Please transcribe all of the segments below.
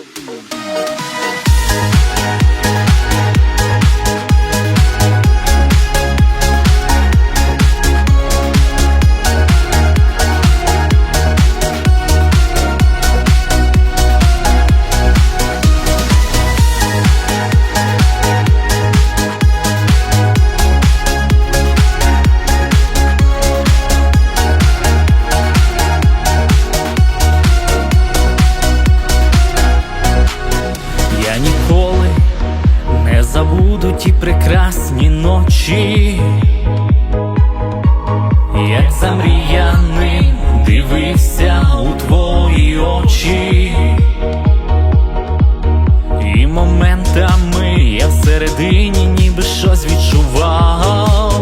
Я ночі, як замріяний дивився у твої очі, і моментами я всередині ніби щось відчував,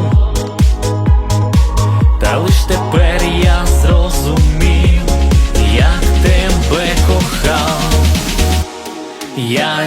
та лиш тепер я зрозумів, як тебе кохав. Я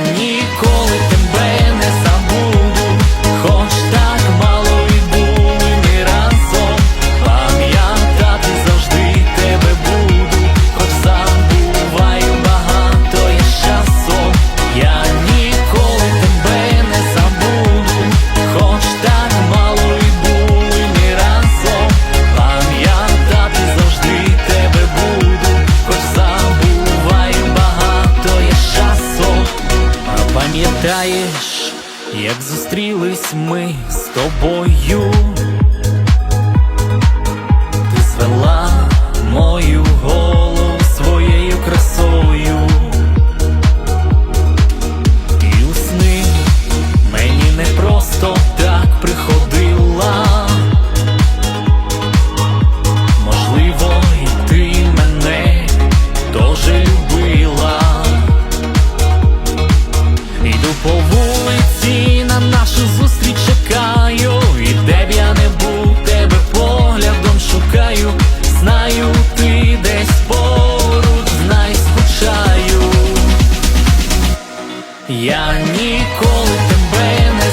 пам'ятаєш, як зустрілись ми з тобою? знаю ти десь поруч, знай скучаю. Я ніколи тебе не